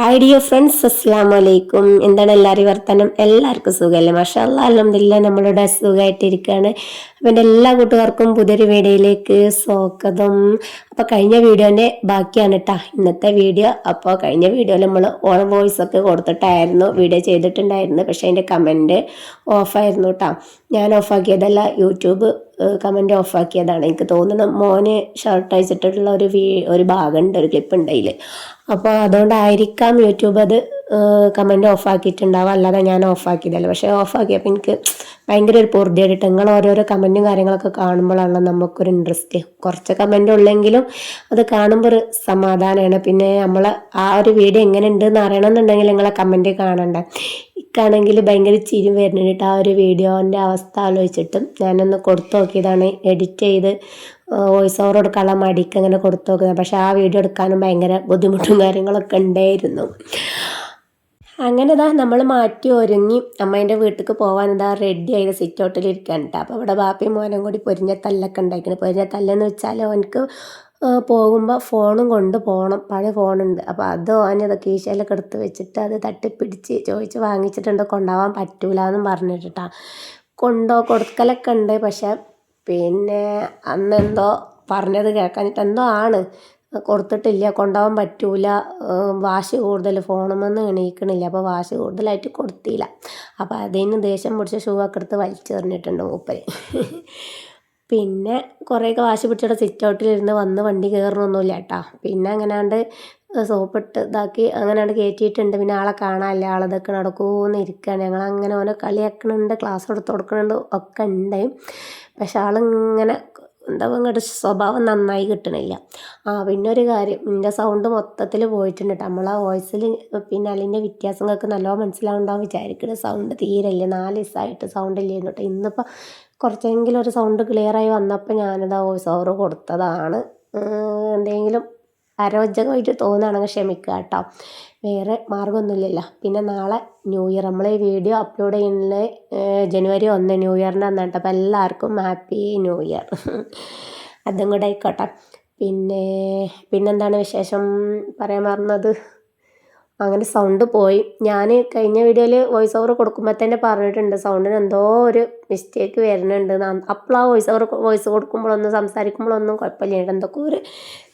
Hi dear friends അസ്സാം വലൈക്കും എന്താണ് എല്ലാവരും വർത്തമാനം? എല്ലാവർക്കും സുഖമല്ലേ? മഷാല്ല അലഹമില്ല നമ്മളുടെ സുഖമായിട്ടിരിക്കുകയാണ്. അപ്പം എന്റെ എല്ലാ കൂട്ടുകാർക്കും പുതിയൊരു വീഡിയോയിലേക്ക് സ്വാഗതം. അപ്പോൾ കഴിഞ്ഞ വീഡിയോന്റെ ബാക്കിയാണ് കേട്ടോ ഇന്നത്തെ വീഡിയോ. അപ്പോൾ കഴിഞ്ഞ വീഡിയോയിൽ നമ്മൾ ഓൺ വോയിസ് ഒക്കെ കൊടുത്തിട്ടായിരുന്നു വീഡിയോ ചെയ്തിട്ടുണ്ടായിരുന്നു. പക്ഷേ അതിന്റെ കമന്റ് ഓഫായിരുന്നു കേട്ടോ ഞാൻ ഓഫാക്കിയതല്ല യൂട്യൂബ് കമന്റ് ഓഫാക്കിയതാണ്. എനിക്ക് തോന്നുന്നു മോന് ഷർട്ട് അയച്ചിട്ടുള്ള ഒരു വീ ഒരു ഭാഗമുണ്ട് ഒരു ക്ലിപ്പ് ഉണ്ട് അപ്പോൾ അതുകൊണ്ടായിരിക്കാം യൂട്യൂബ് അത് കമന്റ് ഓഫാക്കിയിട്ടുണ്ടാവുക അല്ലാതെ ഞാൻ ഓഫാക്കിയതല്ല. പക്ഷേ ഓഫാക്കിയപ്പോൾ എനിക്ക് ഭയങ്കര ഒരു പൊറുതിയായിട്ട് നിങ്ങൾ ഓരോരോ കമന്റും കാര്യങ്ങളൊക്കെ കാണുമ്പോഴാണല്ലോ നമുക്കൊരു ഇൻട്രസ്റ്റ് കുറച്ച് കമന്റ് ഉള്ളെങ്കിലും അത് കാണുമ്പോൾ ഒരു സമാധാനമാണ് പിന്നെ നമ്മൾ ആ ഒരു വീഡിയോ എങ്ങനെ ഉണ്ടെന്ന് അറിയണമെന്നുണ്ടെങ്കിൽ നിങ്ങളെ കമന്റ് കാണണ്ട. ഇക്കാണെങ്കിൽ ഭയങ്കര ചിരി വരുന്നുണ്ട്. ആ ഒരു വീഡിയോന്റെ അവസ്ഥ ആലോചിച്ചിട്ടും ഞാനൊന്ന് കൊടുത്തു നോക്കിയതാണ്. എഡിറ്റ് ചെയ്ത് വോയിസ് ഓവർ കൊടുക്കാനുള്ള മടിക്ക് അങ്ങനെ കൊടുത്തു നോക്കുന്നത്. പക്ഷേ ആ വീഡിയോ എടുക്കാനും ഭയങ്കര ബുദ്ധിമുട്ടും കാര്യങ്ങളൊക്കെ ഉണ്ടായിരുന്നു. അങ്ങനെ ഇതാ നമ്മൾ മാറ്റി ഒരുങ്ങി അമ്മേന്റെ വീട്ടിലേക്ക് പോകാൻ ഇതാ റെഡി ആയത് സിറ്റ് ഔട്ടിൽ ഇരിക്കാൻ കേട്ടോ അപ്പോൾ അവിടെ ബാപ്പയും മോനും കൂടി പൊരിഞ്ഞ തല്ലൊക്കെ ഉണ്ടായിരിക്കുന്നത് പൊരിഞ്ഞ തല്ലെന്ന് വെച്ചാൽ അവനക്ക് പോകുമ്പോൾ ഫോണും കൊണ്ട് പോകണം പഴയ ഫോണുണ്ട് അപ്പോൾ അത് ഓനത് കീശയിലൊക്കെ എടുത്ത് വെച്ചിട്ട് അത് തട്ടിപ്പിടിച്ച് ചോദിച്ച് വാങ്ങിച്ചിട്ടുണ്ട്. കൊണ്ടുപോകാൻ പറ്റൂല എന്നും പറഞ്ഞിട്ടാ കൊണ്ടോ കൊടുക്കലൊക്കെ ഉണ്ട്. പക്ഷേ പിന്നെ അന്നെന്തോ പറഞ്ഞത് കേൾക്കാനിട്ട് എന്തോ ആണ്. കൊടുത്തിട്ടില്ല കൊണ്ടുപോകാൻ പറ്റൂല. വാശി കൂടുതൽ ഫോണുമെന്ന് എണീക്കണില്ല. അപ്പോൾ വാശി കൂടുതലായിട്ട് കൊടുത്തില്ല. അപ്പോൾ അതിന് ദേഷ്യം പിടിച്ച ഷൂ ഒക്കെ എടുത്ത് വലിച്ചെറിഞ്ഞിട്ടുണ്ട് മൂപ്പര്. പിന്നെ കുറേയൊക്കെ വാശി പിടിച്ചിട്ട് സിറ്റ് ഔട്ടിലിരുന്ന് വന്ന് വണ്ടി കയറണമൊന്നുമില്ല കേട്ടോ പിന്നെ അങ്ങനാണ്ട് സോപ്പിട്ട് ഇതാക്കി അങ്ങനെയാണ് കയറ്റിയിട്ടുണ്ട് പിന്നെ ആളെ കാണാനില്ല. ആളതൊക്കെ നടക്കൂന്ന് ഇരിക്കുകയാണ് ഞങ്ങൾ അങ്ങനെ ഓനെ കളിയാക്കണുണ്ട് ക്ലാസ് എടുത്ത് കൊടുക്കണുണ്ട് ഒക്കെ ഉണ്ട്. പക്ഷെ ആളിങ്ങനെ എന്താ ഇങ്ങോട്ട് സ്വഭാവം നന്നായി കിട്ടണില്ല. ആ പിന്നെ ഒരു കാര്യം എന്റെ സൗണ്ട് മൊത്തത്തിൽ പോയിട്ടുണ്ട് കേട്ടോ നമ്മളെ വോയിസിൽ പിന്നെ അതിന്റെ വ്യത്യാസം നിങ്ങൾക്ക് നല്ലോണം മനസ്സിലാവുണ്ടാവും വിചാരിക്കുന്നത് സൗണ്ട് തീരല്ലേ. നാല് ദിവസമായിട്ട് സൗണ്ട് ഇല്ലായിരുന്നു കേട്ടോ ഇന്നിപ്പോൾ കുറച്ചെങ്കിലും ഒരു സൗണ്ട് ക്ലിയറായി വന്നപ്പോൾ ഞാനത് ആ വോയിസ് ഓവർ കൊടുത്തതാണ് എന്തെങ്കിലും അരോചകമായിട്ട് തോന്നുകയാണെങ്കിൽ ക്ഷമിക്കുക കേട്ടോ. വേറെ മാർഗമൊന്നുമില്ലല്ലോ. പിന്നെ നാളെ ന്യൂ ഇയർ. നമ്മൾ ഈ വീഡിയോ അപ്ലോഡ് ചെയ്യുന്നത് ജനുവരി ഒന്ന് ന്യൂ ഇയറിന്റെ അന്നാണ് അപ്പോൾ എല്ലാവർക്കും ഹാപ്പി ന്യൂ ഇയർ. അതും കൂടെ ആയിക്കോട്ടെ. പിന്നെ പിന്നെന്താണ് വിശേഷം പറയാൻ മറന്നത്? അങ്ങനെ സൗണ്ട് പോയി. ഞാൻ കഴിഞ്ഞ വീഡിയോയിൽ വോയിസ് ഓവർ കൊടുക്കുമ്പോൾ തന്നെ പറഞ്ഞിട്ടുണ്ട് സൗണ്ടിന് എന്തോ ഒരു മിസ്റ്റേക്ക് വരുന്നുണ്ട് അപ്പോൾ ആ വോയിസ് ഓവർ വോയിസ് കൊടുക്കുമ്പോഴൊന്നും സംസാരിക്കുമ്പോഴൊന്നും കുഴപ്പമില്ല എന്തൊക്കെ ഒരു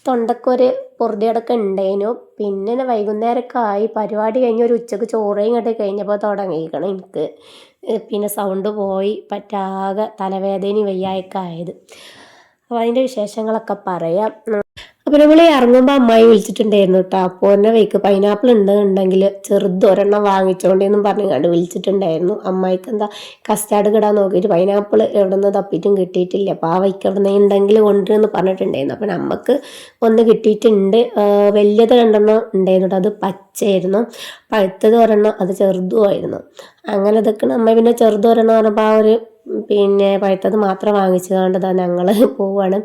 തൊണ്ടക്കൊരു പൊറുതിയടക്കം ഉണ്ടായിരുന്നു പിന്നെ വൈകുന്നേരമൊക്കെ ആയി. പരിപാടി കഴിഞ്ഞ് ഒരു ഉച്ചയ്ക്ക് ചോറയും കണ്ട് കഴിഞ്ഞപ്പോൾ തുടങ്ങിയിരിക്കണം എനിക്ക്. പിന്നെ സൗണ്ട് പോയി. പറ്റാകെ തലവേദനയും വയ്യായൊക്കെ ആയത്. അപ്പോൾ അതിന്റെ വിശേഷങ്ങളൊക്കെ പറയാം. അപ്പോൾ നമ്മൾ ഇറങ്ങുമ്പോൾ അമ്മായി വിളിച്ചിട്ടുണ്ടായിരുന്നു കേട്ടോ അപ്പോൾ എന്നെ വയ്ക്ക് പൈനാപ്പിൾ ഉണ്ട് ഉണ്ടെങ്കിൽ ചെറുത് ഒരെണ്ണം വാങ്ങിച്ചോണ്ടെന്നും വിളിച്ചിട്ടുണ്ടായിരുന്നു. അമ്മായിക്ക് എന്താ കസ്റ്റാർഡ് കിടാൻ നോക്കിയിട്ട് പൈനാപ്പിൾ എവിടെ നിന്ന് തപ്പിയിട്ടും കിട്ടിയിട്ടില്ല. അപ്പോൾ ആ വൈക്ക് എവിടെ നിന്ന് ഉണ്ടെങ്കിൽ കൊണ്ടുവരുമെന്ന് പറഞ്ഞിട്ടുണ്ടായിരുന്നു. അപ്പോൾ നമുക്ക് ഒന്ന് കിട്ടിയിട്ടുണ്ട്. വലിയത് രണ്ടെണ്ണം ഉണ്ടായിരുന്നു അത് പച്ചയായിരുന്നു. പഴുത്തത് ഒരെണ്ണം അത് ചെറുതുമായിരുന്നു അങ്ങനെ ഇതൊക്കെ അമ്മ പിന്നെ ചെറുതൊരെണ്ണം പറഞ്ഞപ്പോൾ ആ ഒരു പിന്നെ പഴുത്തത് മാത്രം വാങ്ങിച്ചതുകൊണ്ട് തന്നെ ഞങ്ങൾ പോവാണ്.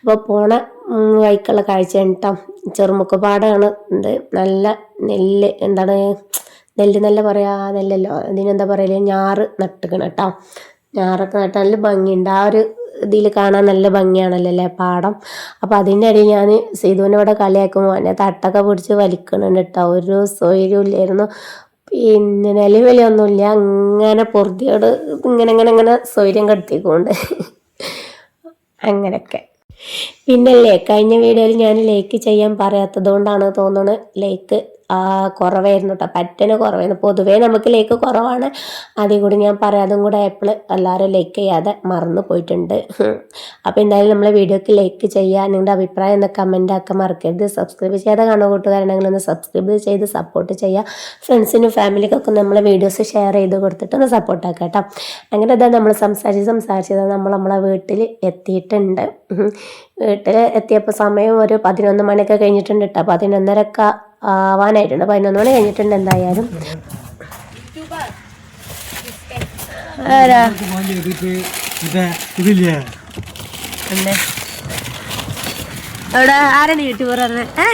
അപ്പോൾ പോണ വൈക്കുള്ള കാഴ്ച കേട്ടോ ചെറുമുക്കപ്പാടാണ് ഉണ്ട് നല്ല നെല്ല് എന്താണ് നെല്ല് നല്ല പറയാ നെല്ലല്ലോ. അതിനെന്താ പറയൽ? ഞാറ് നട്ടുക്കണം കേട്ടോ. ഞാറൊക്കെ നട്ട് നല്ല ഭംഗിയുണ്ട്. ആ ഒരു ഇതിൽ കാണാൻ നല്ല ഭംഗിയാണല്ലോ അല്ലേ പാടം? അപ്പോൾ അതിന്റെ ഇടയിൽ ഞാൻ സീതുവിനെ ഇവിടെ കളിയാക്കുമ്പോൾ എന്നെ തട്ടൊക്കെ പിടിച്ച് വലിക്കണുണ്ട് കേട്ടോ. ഒരു സ്വൈര്യം ഇല്ലായിരുന്നു പിന്നെ നിലവിലൊന്നുമില്ല അങ്ങനെ പൊറുതിയോട് ഇങ്ങനെ ഇങ്ങനെ ഇങ്ങനെ സ്വൈര്യം കെടുത്തിക്കൊണ്ട് അങ്ങനെയൊക്കെ. പിന്നല്ലേ കഴിഞ്ഞ വീഡിയോയിൽ ഞാൻ ലൈക്ക് ചെയ്യാൻ പറയാത്തത് കൊണ്ടാണ് തോന്നുന്നത് ലൈക്ക് കുറവായിരുന്നു കേട്ടോ പറ്റന് കുറവായിരുന്നു. പൊതുവേ നമുക്ക് ലേക്ക് കുറവാണ്. അതിൽ കൂടി ഞാൻ പറയാതും കൂടെ ആയപ്പോൾ എല്ലാവരും ലൈക്ക് ചെയ്യാതെ മറന്നു പോയിട്ടുണ്ട്. അപ്പോൾ എന്തായാലും നമ്മളെ വീഡിയോക്ക് ലൈക്ക് ചെയ്യുക നിങ്ങളുടെ അഭിപ്രായം ഒന്ന് കമന്റ് ആക്കാൻ മറക്കരുത്. സബ്സ്ക്രൈബ് ചെയ്യാതെ കാണുക കൂട്ടുകാരുണ്ടെങ്കിൽ ഒന്ന് സബ്സ്ക്രൈബ് ചെയ്ത് സപ്പോർട്ട് ചെയ്യുക ഫ്രണ്ട്സിനും ഫാമിലിക്കൊക്കെ നമ്മളെ വീഡിയോസ് ഷെയർ ചെയ്ത് കൊടുത്തിട്ട് ഒന്ന് സപ്പോർട്ട് ആക്കാം കേട്ടോ അങ്ങനെ എന്താ നമ്മൾ സംസാരിച്ച് സംസാരിച്ചത് നമ്മൾ നമ്മളെ വീട്ടിൽ എത്തിയിട്ടുണ്ട്. വീട്ടിൽ എത്തിയപ്പോൾ സമയം ഒരു പതിനൊന്ന് മണിയൊക്കെ കഴിഞ്ഞിട്ടുണ്ട് കേട്ടോ പതിനൊന്നരക്ക ആവാനായിട്ടുണ്ട് പതിനൊന്ന് മണി കഴിഞ്ഞിട്ടുണ്ട് എന്തായാലും. ആരാ? അവിടെ ആരാണ് യൂട്യൂബർ പറഞ്ഞത് ആ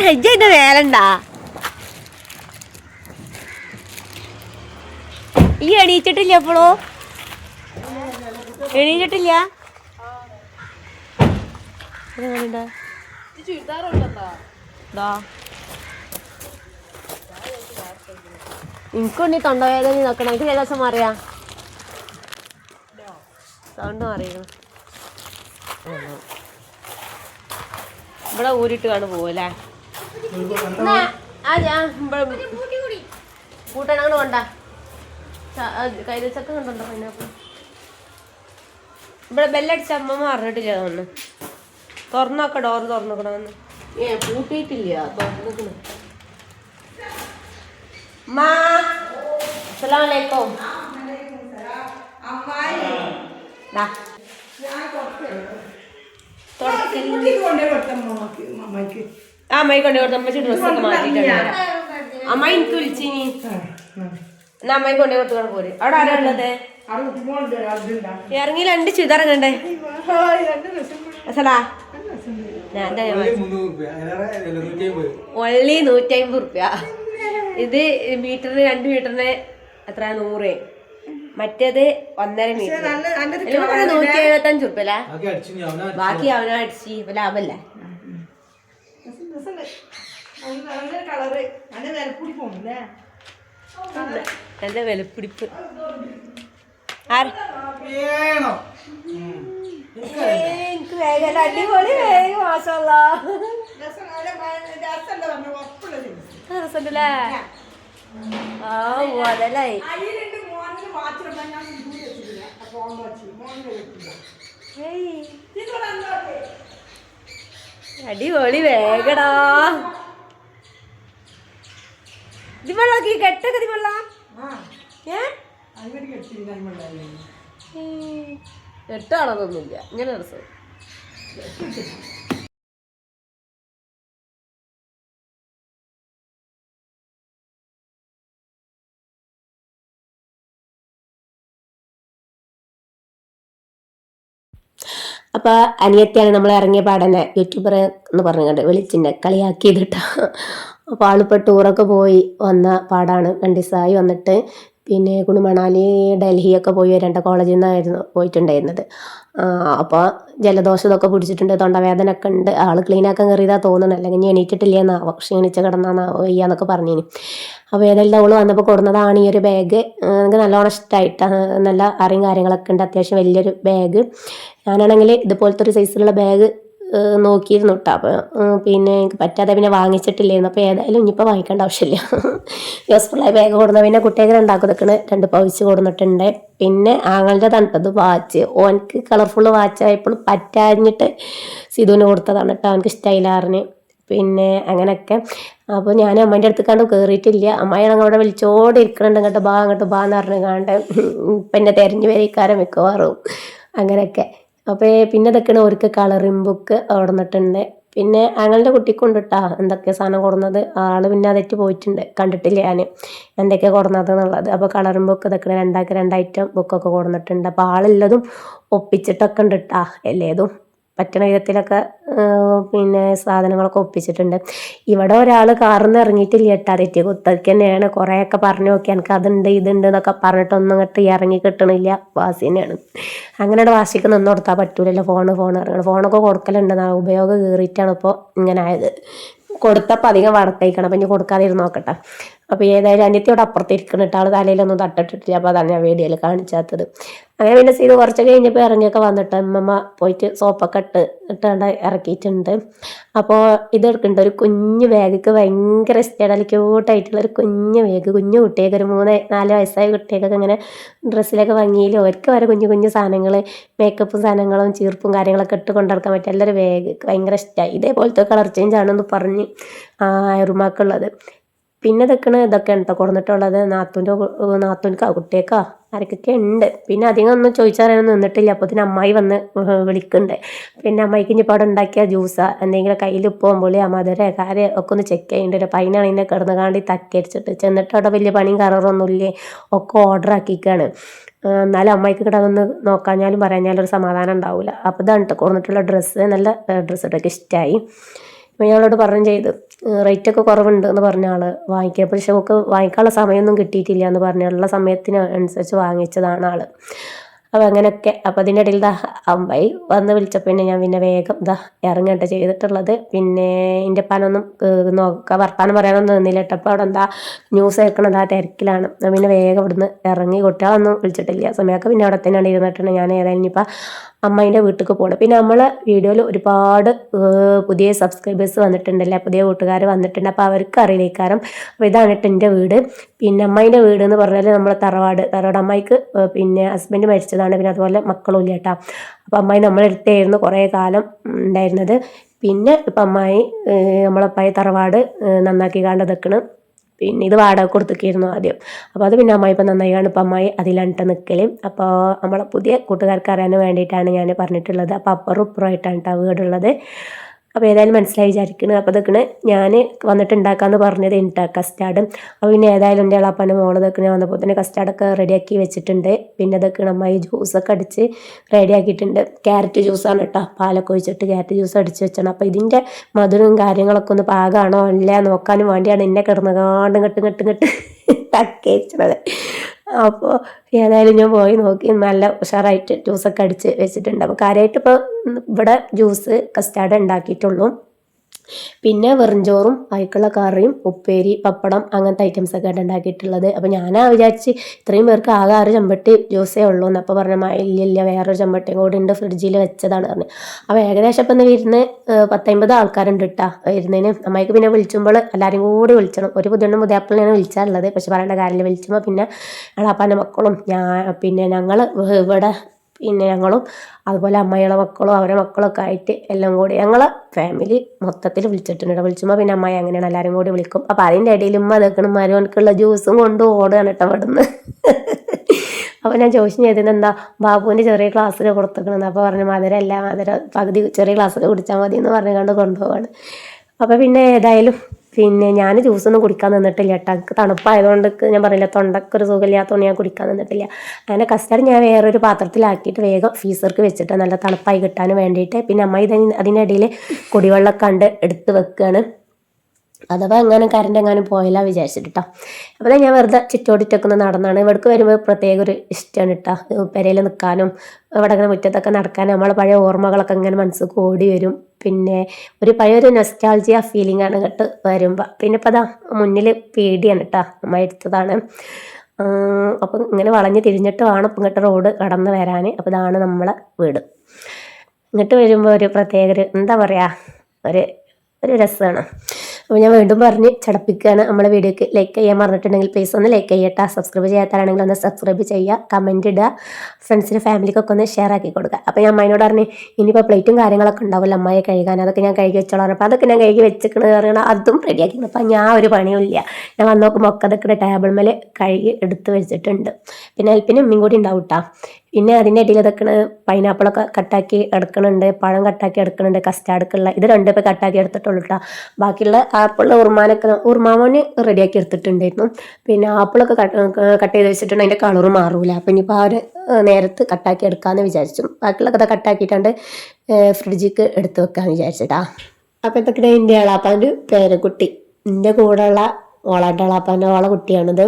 ഈ എണീച്ചിട്ടില്ല എപ്പോഴോ എണീച്ചിട്ടില്ല? എനിക്കുണ്ട് ഈ തൊണ്ടവേദന നോക്കണം. എനിക്ക് ഏകദേശം മാറിയാ സൗണ്ട് മാറിയിരുന്നു ഇവിടെ ഊരിട്ട് കാണു പോവല്ലേ കൂട്ടണം കൂട്ടണങ്ങൾ കൊണ്ട കൈതച്ചക്ക കണ്ടുണ്ടോ പൈനാപ്പിൾ ഇവിടെ ബെല്ലടിച്ച അമ്മമ്മ അറിഞ്ഞിട്ടില്ല തോന്നുന്നു തുറന്നൊക്കെ ഡോറ് തുറന്നിക്കണമെന്ന് ഏ പൂട്ടിയിട്ടില്ല. തുറന്നിക്കണ്. മാ അസ്സലാമലൈക്കും ദാ. ആ അമ്മായി കൊണ്ടു കൊടുത്ത അമ്മച്ചി ഡ്രസ്സൊക്കെ അമ്മായി എനിക്ക് വിളിച്ചിനി. എന്നാ അമ്മായി കൊണ്ടു കൊടുത്തു പോര്. അവിടെ ആരാ ഉള്ളത്? ഇറങ്ങി രണ്ട് ചുരിദാറങ്ങണ്ടേ അസലാ. ഞാൻ ഒള്ളി നൂറ്റി അമ്പത് റുപ്യ. ഇത് മീറ്ററിന് രണ്ട് മീറ്ററിന് എത്ര നൂറ്. മറ്റേത് ഒന്നര മീറ്റർ നൂറ്റി എഴുപത്തഞ്ച് റുപ്യല ബാക്കി അവനെ അടിച്ച് ഇപ്പൊ ലാഭല്ലേ? എന്റെ വിലപ്പിടിപ്പ് ആര്? എനിക്ക് വേഗം അടിപൊളി വേഗം മാഷല്ല രസമുണ്ടല്ലേ? ആ അതല്ലേ അടിപൊളി വേഗടാ. ദിമള്ളാക്കി കെട്ടൊക്കെ ദിമള്ള ഏ? കെട്ടാണെന്നൊന്നുമില്ല ഇങ്ങനെ രസം. അപ്പോൾ അനിയത്തിയാണ് നമ്മൾ ഇറങ്ങിയ പാടനെ യൂട്യൂബർ എന്ന് പറഞ്ഞുകൊണ്ട് വിളിച്ചിട്ടുണ്ട് കളിയാക്കിയത് കേട്ടോ അപ്പോൾ ആളിപ്പോൾ ടൂറൊക്കെ പോയി വന്ന പാടാണ്. രണ്ട് ദിവസമായി വന്നിട്ട് പിന്നെ കുണുമണാലി ഡൽഹിയൊക്കെ പോയി വരേണ്ട കോളേജിൽ നിന്നായിരുന്നു പോയിട്ടുണ്ടായിരുന്നത്. അപ്പോൾ ജലദോഷം ഇതൊക്കെ പിടിച്ചിട്ടുണ്ട് തൊണ്ടവേദന ഒക്കെ ഉണ്ട് ആൾ ക്ലീനാക്കാൻ കയറിയതാ തോന്നുന്നത് അല്ലെങ്കിൽ എണീറ്റിട്ടില്ലേന്നാവോ ക്ഷീണിച്ച് കിടന്നാന്നാവോ വയ്യാന്നൊക്കെ പറഞ്ഞിനി. അപ്പോൾ ഏതെല്ലാം അവൾ വന്നപ്പോൾ കൊടുന്നതാണ് ഈ ഒരു ബാഗ് എനിക്ക് നല്ലോണം ഇഷ്ടമായിട്ട് നല്ല അറിയും കാര്യങ്ങളൊക്കെ ഉണ്ട്. അത്യാവശ്യം വലിയൊരു ബാഗ് ഞാനാണെങ്കിൽ ഇതുപോലത്തെ ഒരു സൈസിലുള്ള ബാഗ് നോക്കിയിരുന്നു കേട്ടോ അപ്പോൾ പിന്നെ എനിക്ക് പറ്റാതെ പിന്നെ വാങ്ങിച്ചിട്ടില്ലായിരുന്നു അപ്പോൾ ഏതായാലും ഇനിയിപ്പോൾ വാങ്ങിക്കേണ്ട ആവശ്യമില്ല യൂസ്ഫുള്ളായി ബാഗ് കൊടുന്ന പിന്നെ കുട്ടികൾ ഉണ്ടാക്കി നിൽക്കണ രണ്ട് പൗച്ച് കൊടുന്നിട്ടുണ്ട് പിന്നെ ആങ്ങളുടെ തണുത്തത് വാച്ച് ഓനക്ക് കളർഫുൾ വാച്ച് ആയപ്പോൾ പറ്റാഞ്ഞിട്ട് സിധുവിന് കൊടുത്തതാണ് കേട്ടോ അവനക്ക് സ്റ്റൈലാറിന് പിന്നെ അങ്ങനെയൊക്കെ അപ്പോൾ ഞാൻ അമ്മേന്റെ അടുത്ത് കണ്ട് കയറിയിട്ടില്ല അമ്മയാണ് അവിടെ വിളിച്ചോടെ ഇരിക്കണുണ്ട് അങ്ങോട്ട് ബാ അങ്ങോട്ട് ബാ എന്ന് പറഞ്ഞു കാണ്ട് ഇപ്പം എന്നെ തെരഞ്ഞു വരിക്കാരം മിക്കവാറും അങ്ങനെയൊക്കെ അപ്പോൾ പിന്നെ ഇതൊക്കെയാണ് അവർക്ക് കളറിംഗ് ബുക്ക് അവിടെ നിന്നിട്ടുണ്ട്. പിന്നെ ആങ്ങളുടെ കുട്ടി കൊണ്ടിട്ടാ എന്തൊക്കെ സാധനം കൊടുന്നത്? ആൾ പിന്നെ അതെറ്റ് പോയിട്ടുണ്ട്. കണ്ടിട്ടില്ല ഞാൻ എന്തൊക്കെയാണ് കൊടുന്നത് എന്നുള്ളത്. അപ്പോൾ കളറും ബുക്ക് ഇതൊക്കെ രണ്ടാക്കി രണ്ടൈറ്റം ബുക്കൊക്കെ കൊടുന്നിട്ടുണ്ട്. അപ്പോൾ ആളുള്ളതും ഒപ്പിച്ചിട്ടൊക്കെ ഉണ്ട് കേട്ടാ എല്ലേതും. പറ്റണ വിധത്തിലൊക്കെ പിന്നെ സാധനങ്ങളൊക്കെ ഒപ്പിച്ചിട്ടുണ്ട്. ഇവിടെ ഒരാൾ കാറിൽ നിന്ന് ഇറങ്ങിയിട്ടില്ല കേട്ടാ. തെറ്റി കുത്തക്ക് തന്നെയാണ് കുറേയൊക്കെ പറഞ്ഞു നോക്കി. എനിക്ക് അതുണ്ട് ഇതുണ്ട് എന്നൊക്കെ പറഞ്ഞിട്ടൊന്നും ഇങ്ങോട്ട് ഇറങ്ങി കിട്ടണില്ല. വാസി തന്നെയാണ്. അങ്ങനെ വാശിക്ക് നിന്ന് കൊടുത്താൽ പറ്റൂലല്ലോ. ഫോണ് ഫോൺ ഇറങ്ങണം. ഫോണൊക്കെ കൊടുക്കലുണ്ട്. ഉപയോഗം കയറിയിട്ടാണ് ഇപ്പോൾ ഇങ്ങനെ ആയത്. കൊടുത്തപ്പോൾ അധികം വടക്കയിക്കണം അപ്പം ഇനി കൊടുക്കാതെ ഇരുന്ന് നോക്കട്ടെ. അപ്പോൾ ഏതായാലും അനിയത്തിയോട് അപ്പുറത്ത് കേട്ടോ ആൾ തലയിലൊന്നും തട്ടിട്ടിട്ടില്ല. അപ്പോൾ അതാണ് ഞാൻ വീഡിയോയിൽ കാണിച്ചാത്തത്. അങ്ങനെ പിന്നെ സീത് കുറച്ച് കഴിഞ്ഞപ്പോൾ ഇറങ്ങിയൊക്കെ വന്നിട്ട് അമ്മമ്മ പോയിട്ട് സോപ്പൊക്കെ ഇട്ട് ഇട്ടാണ്ട് ഇറക്കിയിട്ടുണ്ട്. അപ്പോൾ ഇത് എടുക്കുന്നുണ്ട് ഒരു കുഞ്ഞു ബാഗിക്ക് ഭയങ്കര ഇഷ്ടമാണ് ക്യൂട്ടായിട്ടുള്ള ഒരു കുഞ്ഞു ബാഗ്. കുഞ്ഞു കുട്ടിയൊക്കെ ഒരു മൂന്ന് നാല് വയസ്സായ കുട്ടിയൊക്കെ ഇങ്ങനെ ഡ്രസ്സിലൊക്കെ ഭംഗിയിൽ അവർക്ക് വരെ കുഞ്ഞു കുഞ്ഞു സാധനങ്ങൾ മേക്കപ്പും സാധനങ്ങളും ചീർപ്പും കാര്യങ്ങളൊക്കെ ഇട്ട് കൊണ്ടിറക്കാൻ പറ്റിയ നല്ലൊരു ബാഗ്. ഭയങ്കര ഇഷ്ടമായി ഇതേപോലത്തെ കളർ ചേഞ്ച് ആണെന്ന് പറഞ്ഞ് അയറുമാക്കുള്ളത് പിന്നെ ഇതൊക്കെയാണ് ഇതൊക്കെ കേട്ടോ കൊടുത്തിട്ടുള്ളത് നാത്തൂന്റെ നാത്തൂൻക്കാ കുട്ടിയേക്കാ ആരൊക്കെ ഉണ്ട്. പിന്നെ അധികം ഒന്നും ചോദിച്ചറിയാനൊന്നും നിന്നിട്ടില്ല. അപ്പോൾ പിന്നെ അമ്മായി വന്ന് വിളിക്കുന്നുണ്ട് പിന്നെ അമ്മായിക്ക് ഇനി അവിടെ ഉണ്ടാക്കിയ ജ്യൂസാ. എന്തെങ്കിലും കയ്യിൽ പുളി മധുര കാര്യം ഒക്കെ ഒന്ന് ചെക്ക് ചെയ്യേണ്ടി. വരും പൈനാണ് ഇതിനെ കിടന്ന് കാണ്ടി തക്കടിച്ചിട്ട് ചെന്നിട്ട് അവിടെ വലിയ പണിയും ഇല്ലേ ഒക്കെ ഓർഡർ ആക്കിക്കാണ്. എന്നാലും അമ്മായിക്ക് കിട വന്ന് നോക്കാഞ്ഞാലും പറയാഞ്ഞാലും ഒരു സമാധാനം ഉണ്ടാവില്ല അപ്പോൾ ഇതാണ് കൊടുത്തിട്ടുള്ള ഡ്രസ്സ് നല്ല ഡ്രസ്സ് ഇട്ടൊക്കെ ഇഷ്ടമായി അപ്പോൾ ഞങ്ങളോട് പറഞ്ഞു ചെയ്ത് റേറ്റൊക്കെ കുറവുണ്ട് എന്ന് പറഞ്ഞ ആൾ വാങ്ങിക്കുക. പക്ഷെ നമുക്ക് വാങ്ങിക്കാനുള്ള സമയമൊന്നും കിട്ടിയിട്ടില്ല എന്ന് പറഞ്ഞ ഉള്ള സമയത്തിന് അനുസരിച്ച് വാങ്ങിച്ചതാണ് ആൾ അപ്പോൾ അങ്ങനെയൊക്കെ. അപ്പോൾ അതിന്റെ ഇടയിൽ ദാ അമ്പായി വന്ന് വിളിച്ചപ്പോൾ പിന്നെ ഞാൻ പിന്നെ വേഗം ദാ ഇറങ്ങട്ടെ ചെയ്തിട്ടുള്ളത്. പിന്നെ എന്റെ പാനൊന്നും നോക്കുക വർത്താനം പറയാനൊന്നും നിന്നില്ല കേട്ടോ. അപ്പോൾ അവിടെ എന്താ ന്യൂസ് കേൾക്കണത് ആ തിരക്കിലാണ്. പിന്നെ വേഗം ഇവിടുന്ന് ഇറങ്ങി. കുട്ടികളൊന്നും വിളിച്ചിട്ടില്ല. സമയമൊക്കെ പിന്നെ അവിടെ തന്നെയാണ് ഇരുന്നിട്ടുണ്ട് ഞാൻ ഏതായാലും ഇനിയിപ്പോൾ അമ്മേന്റെ വീട്ടിലേക്ക് പോകണം പിന്നെ നമ്മളെ വീഡിയോയിൽ ഒരുപാട് പുതിയ സബ്സ്ക്രൈബേഴ്സ് വന്നിട്ടുണ്ടല്ലേ? പുതിയ കൂട്ടുകാർ വന്നിട്ടുണ്ട്. അപ്പോൾ അവർക്ക് അറിയില്ലേക്കാരം അപ്പോൾ ഇതാണ് കേട്ടോ എന്റെ വീട്. പിന്നെ അമ്മേന്റെ വീട് എന്ന് പറഞ്ഞാൽ നമ്മളെ തറവാട്. തറവാട് അമ്മായിക്ക് പിന്നെ ഹസ്ബൻഡ് മരിച്ചതാണ്. പിന്നെ അതുപോലെ മക്കളും ഇല്ല കേട്ടോ അപ്പോൾ അമ്മായി നമ്മളെ അടുത്തായിരുന്നു കുറേ കാലം ഉണ്ടായിരുന്നത്. പിന്നെ ഇപ്പം അമ്മായി നമ്മളപ്പായി തറവാട് നന്നാക്കി കാണ്ട് നിൽക്കണം പിന്നെ ഇത് വാടക കൊടുത്തൊക്കെയായിരുന്നു ആദ്യം. അപ്പോൾ അത് പിന്നെ അമ്മായി ഇപ്പം നന്നായി കാണും ഇപ്പം അമ്മായി അതിലാണ് നിൽക്കൽ അപ്പോൾ നമ്മളെ പുതിയ കൂട്ടുകാർക്ക് അറിയാൻ വേണ്ടിയിട്ടാണ് ഞാൻ പറഞ്ഞിട്ടുള്ളത്. അപ്പോൾ അപ്പുറം ഇപ്പുറമായിട്ടാണ് കേട്ടോ വീടുള്ളത്. അപ്പോൾ ഏതായാലും മനസ്സിലായി വിചാരിക്കുന്നത് അപ്പോൾ ഇതൊക്കെ ഞാൻ വന്നിട്ട് ഉണ്ടാക്കാമെന്ന് പറഞ്ഞത് എനിക്ക് കസ്റ്റാർഡ് അപ്പോൾ പിന്നെ ഏതായാലും എന്റെ ഇളപ്പന്റെ മോൾ ഇതൊക്കെ വന്നപ്പോൾ തന്നെ കസ്റ്റാർഡൊക്കെ റെഡിയാക്കി വെച്ചിട്ടുണ്ട്. പിന്നെ ഇതൊക്കെ അമ്മായി ജ്യൂസൊക്കെ അടിച്ച് റെഡിയാക്കിയിട്ടുണ്ട് ക്യാരറ്റ് ജ്യൂസാണ് കേട്ടോ. പാലൊക്കെ ഒഴിച്ചിട്ട് ക്യാരറ്റ് ജ്യൂസ് അടിച്ച് വെച്ചാണ്. അപ്പോൾ ഇതിന്റെ മധുരവും കാര്യങ്ങളൊക്കെ ഒന്ന് പാകമാണോ അല്ല നോക്കാനും വേണ്ടിയാണ് എന്നെ കിടന്ന് കാണ്ടും കെട്ടും കെട്ടും കെട്ട് തക്കി വെച്ചത് അപ്പോൾ ഏതായാലും ഞാൻ പോയി നോക്കി. നല്ല ഉഷാറായിട്ട് ജ്യൂസൊക്കെ അടിച്ച് വെച്ചിട്ടുണ്ട്. അപ്പോൾ കാര്യമായിട്ട് ഇപ്പോൾ ഇവിടെ ജ്യൂസ് കസ്റ്റാർഡ് ഉണ്ടാക്കിയിട്ടുള്ളൂ. പിന്നെ വെറുംചോറും അതിക്കുള്ള കറിയും ഉപ്പേരി പപ്പടം അങ്ങനത്തെ ഐറ്റംസ് ഒക്കെ ആയിട്ട് ഉണ്ടാക്കിയിട്ടുള്ളത്. അപ്പോൾ ഞാനാ വിചാരിച്ച് ഇത്രയും പേർക്ക് ആകെ ആറ് ചെമ്പട്ടി ജ്യൂസേ ഉള്ളൂ എന്ന് അപ്പോൾ പറഞ്ഞ വേറൊരു ചെമ്പട്ടിയും കൂടി ഉണ്ട് ഫ്രിഡ്ജിൽ വെച്ചതാണ് പറഞ്ഞു. അപ്പോൾ ഏകദേശം ഇപ്പം വരുന്ന പത്തമ്പത് ആൾക്കാരുണ്ട് കേട്ടോ ഇരുന്നതിന് അമ്മയ്ക്ക് പിന്നെ വിളിച്ചുമ്പോൾ എല്ലാവരും കൂടി വിളിച്ചണം. ഒരു പുതിയ പുതിയാപ്പിളിനെയാണ് വിളിച്ചാറുള്ളത്. പക്ഷെ പറയേണ്ട കാര്യമില്ല. വിളിച്ചുമ്പോൾ പിന്നെ ഞങ്ങളപ്പന്റെ മക്കളും ഞാൻ പിന്നെ ഞങ്ങൾ ഇവിടെ പിന്നെ ഞങ്ങളും അതുപോലെ അമ്മയുടെ മക്കളും അവരെ മക്കളൊക്കെ ആയിട്ട് എല്ലാം കൂടി ഞങ്ങൾ ഫാമിലി മൊത്തത്തിൽ വിളിച്ചിട്ടുണ്ട് വിളിച്ചുമ്പോൾ പിന്നെ അമ്മയെ അങ്ങനെയാണ് എല്ലാവരും കൂടി വിളിക്കും. അപ്പോൾ അതിന്റെ ഇടയിൽ ഉമ്മ അതൊക്കെ മരുവനക്കുള്ള ജ്യൂസും കൊണ്ട് ഓടുകയാണ് കേട്ടോ അവിടുന്ന് അപ്പോൾ ഞാൻ ചോദിച്ചു ചെയ്തത് എന്താ ബാബുവിന്റെ ചെറിയ ക്ലാസ്സിൽ കൊടുത്തേക്കണെന്ന് അപ്പോൾ പറഞ്ഞു മധുരമല്ല മധുര പകുതി ചെറിയ ക്ലാസ്സിൽ കുടിച്ചാൽ മതി എന്ന് പറഞ്ഞുകൊണ്ട് കൊണ്ടുപോവാണ്. അപ്പോൾ പിന്നെ ഏതായാലും പിന്നെ ഞാൻ ജ്യൂസൊന്നും കുടിക്കാൻ നിന്നിട്ടില്ല കേട്ടോ എനിക്ക് തണുപ്പായതുകൊണ്ട് ഞാൻ പറഞ്ഞില്ല തൊണ്ടക്ക് ഒരു സുഖമില്ലാത്തതുകൊണ്ട് ഞാൻ കുടിക്കാൻ നിന്നിട്ടില്ല. അങ്ങനെ കസ്റ്റാർഡ് ഞാൻ വേറൊരു പാത്രത്തിലാക്കിയിട്ട് വേഗം ഫീസർക്ക് വെച്ചിട്ട് നല്ല തണുപ്പായി കിട്ടാൻ വേണ്ടിയിട്ട്. പിന്നെ അമ്മ ഇത് അതിനിടയിൽ കുടിവെള്ളമൊക്കെ കണ്ട് എടുത്ത് വെക്കുകയാണ് അഥവാ എങ്ങാനും കറണ്ട് എങ്ങാനും പോയാലാ വിചാരിച്ചിട്ട് കേട്ടോ അപ്പോൾ ഞാൻ വെറുതെ ചുറ്റോടിറ്റൊക്കെ ഒന്ന് നടന്നാണ്. ഇവിടേക്ക് വരുമ്പോൾ പ്രത്യേക ഒരു ഇഷ്ടമാണ് കേട്ടോ പെരയിൽ നിൽക്കാനും ഇവിടെ അങ്ങനെ മുറ്റത്തൊക്കെ നടക്കാനും നമ്മളെ പഴയ ഓർമ്മകളൊക്കെ ഇങ്ങനെ മനസ്സിൽ ഓടി വരും. പിന്നെ ഒരു പഴയൊരു നെസ്റ്റാൾജിയ ഫീലിംഗ് ആണ് കേട്ട് വരുമ്പോൾ പിന്നെ ഇപ്പോൾ അതാ മുന്നിൽ പേടിയാണ് കേട്ടോ അമ്മ എടുത്തതാണ്. അപ്പം ഇങ്ങനെ വളഞ്ഞ് തിരിഞ്ഞിട്ട് വേണം ഇപ്പം ഇങ്ങോട്ട് റോഡ് കടന്ന് വരാൻ അപ്പോൾ ഇതാണ് നമ്മളെ വീട്. ഇങ്ങോട്ട് വരുമ്പോൾ ഒരു പ്രത്യേക ഒരു എന്താ പറയുക ഒരു ഒരു രസമാണ് അപ്പോൾ ഞാൻ വീണ്ടും പറഞ്ഞ് ചടപ്പിക്കുകയാണ്. നമ്മളെ വീഡിയോക്ക് ലൈക്ക് ചെയ്യാൻ മറന്നിട്ടുണ്ടെങ്കിൽ പ്ലീസ് ഒന്ന് ലൈക്ക് ചെയ്യട്ടെ. സബ്സ്ക്രൈബ് ചെയ്യാത്തതാണെങ്കിൽ ഒന്ന് സബ്സ്ക്രൈബ് ചെയ്യുക. കമന്റ് ഇടുക. ഫ്രണ്ട്സിന് ഫാമിലിക്കൊക്കെ ഒന്ന് ഷെയർ ആക്കി കൊടുക്കുക. അപ്പോൾ ഞാൻ അമ്മയോട് പറഞ്ഞ് ഇനിയിപ്പോൾ പ്ലേറ്റും കാര്യങ്ങളൊക്കെ ഉണ്ടാവില്ല അമ്മയെ കഴുകാൻ അതൊക്കെ ഞാൻ കഴുകി വെച്ചോളാം അപ്പോൾ അതൊക്കെ ഞാൻ കഴുകി വെച്ചിക്കണ് പറയണം അതും റെഡിയാക്കി അപ്പോൾ ഞാൻ ഒരു പണിയും ഇല്ല. ഞാൻ വന്ന് നോക്കുമ്പോൾ ഒക്കെ അതൊക്കെ ടേബിൾ മേലെ കഴുകി എടുത്ത് വെച്ചിട്ടുണ്ട്. പിന്നെ പിന്നെ ഉമ്മയും കൂടി ഉണ്ടാവും കേട്ടോ പിന്നെ അതിന്റെ ഇടയിൽ ഇതൊക്കെ പൈനാപ്പിളൊക്കെ കട്ടാക്കി എടുക്കണുണ്ട് പഴം കട്ടാക്കി എടുക്കണുണ്ട് കസ്റ്റാർഡൊക്കെയുള്ള ഇത് രണ്ടും ഇപ്പോൾ കട്ടാക്കി എടുത്തിട്ടുള്ളൂ കേട്ടോ ബാക്കിയുള്ള ആപ്പിൾ ഉറുമാനൊക്കെ ഉറുമാമോന് റെഡിയാക്കി എടുത്തിട്ടുണ്ടായിരുന്നു. പിന്നെ ആപ്പിളൊക്കെ കട്ട് ചെയ്ത് വെച്ചിട്ടുണ്ട് അതിന്റെ കളർ മാറൂല. അപ്പം ഇനിയിപ്പോൾ ആ ഒരു നേരത്ത് കട്ടാക്കി എടുക്കാമെന്ന് വിചാരിച്ചു. ബാക്കിയുള്ളൊക്കെ കട്ടാക്കിയിട്ടുണ്ട് ഫ്രിഡ്ജിക്ക് എടുത്ത് വെക്കാമെന്ന് വിചാരിച്ചിട്ടാ അപ്പം ഇതൊക്കെ എന്റെ ആളാപ്പാന്റെ പേരക്കുട്ടി. എന്റെ കൂടെയുള്ള ഓളാട്ടാളാപ്പാന്റെ ഓള കുട്ടിയാണിത്.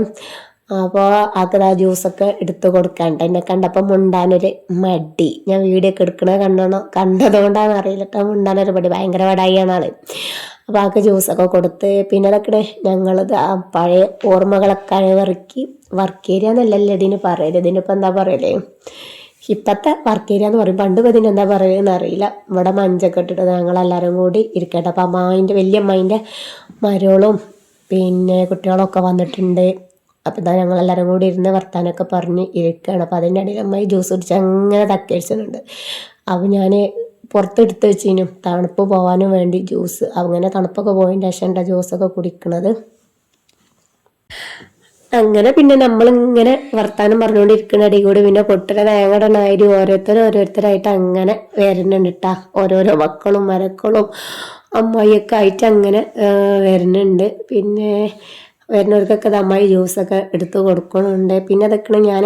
അപ്പോൾ അത്ര ജ്യൂസൊക്കെ എടുത്തു കൊടുക്കാണ്ട് എന്നെ കണ്ടപ്പോൾ മുണ്ടാനൊരു മടി. ഞാൻ വീഡിയോ ഒക്കെ എടുക്കണത് കണ്ടോ കണ്ടതുകൊണ്ടാണ് അറിയില്ല കേട്ടോ മുണ്ടാനൊരു മടി. ഭയങ്കര വടായിയാണ് ആൾ അപ്പോൾ ആൾക്ക് ജ്യൂസൊക്കെ കൊടുത്ത് പിന്നെ അതൊക്കെ ഞങ്ങളത് ആ പഴയ ഓർമ്മകളൊക്കെ അഴവിറക്കി വർക്ക് ഏരിയ എന്നല്ലല്ലോ ഇതിന് പറയൽ. ഇതിനിപ്പോൾ എന്താ പറയലേ? ഇപ്പോഴത്തെ വർക്ക് ഏരിയ എന്ന് പറയും. പണ്ട് പതിന് എന്താ പറയുന്നത് അറിയില്ല. ഇവിടെ മഞ്ചൊക്കെ ഇട്ടിട്ട് ഞങ്ങളെല്ലാവരും കൂടി ഇരിക്കട്ടെ. അപ്പം അമ്മായിന്റെ വലിയ അമ്മായിന്റെ മരോളും പിന്നെ കുട്ടികളൊക്കെ വന്നിട്ടുണ്ട്. അപ്പം ഇതാ ഞങ്ങളെല്ലാവരും കൂടി ഇരുന്ന് വർത്താനമൊക്കെ പറഞ്ഞ് ഇരിക്കുകയാണ് അപ്പം അതിന്റെ ഇടയിൽ അമ്മായി ജ്യൂസ് കുടിച്ച് അങ്ങനെ തക്കേഴ്സുന്നുണ്ട് അപ്പം ഞാൻ പുറത്തെടുത്ത് വെച്ചിനും. തണുപ്പ് പോകാനും വേണ്ടി ജ്യൂസ് അങ്ങനെ തണുപ്പൊക്കെ പോയതിന്റെ ശേഷം എന്റെ ജ്യൂസൊക്കെ കുടിക്കണത്? അങ്ങനെ പിന്നെ നമ്മളിങ്ങനെ വർത്താനം പറഞ്ഞുകൊണ്ടിരിക്കുന്ന ഇടയിൽ കൂടി പിന്നെ കൊട്ടര തേങ്ങടനായി ഓരോരുത്തർ ഓരോരുത്തരായിട്ട് അങ്ങനെ വരുന്നുണ്ട് കേട്ടാ ഓരോരോ മക്കളും മരക്കളും അമ്മായിയൊക്കെ ആയിട്ട് അങ്ങനെ വരുന്നുണ്ട്. പിന്നെ വരുന്നവർക്കൊക്കെ ഇത് അമ്മായി ജ്യൂസൊക്കെ എടുത്ത് കൊടുക്കണുണ്ട്. പിന്നെ അതൊക്കെ ഞാൻ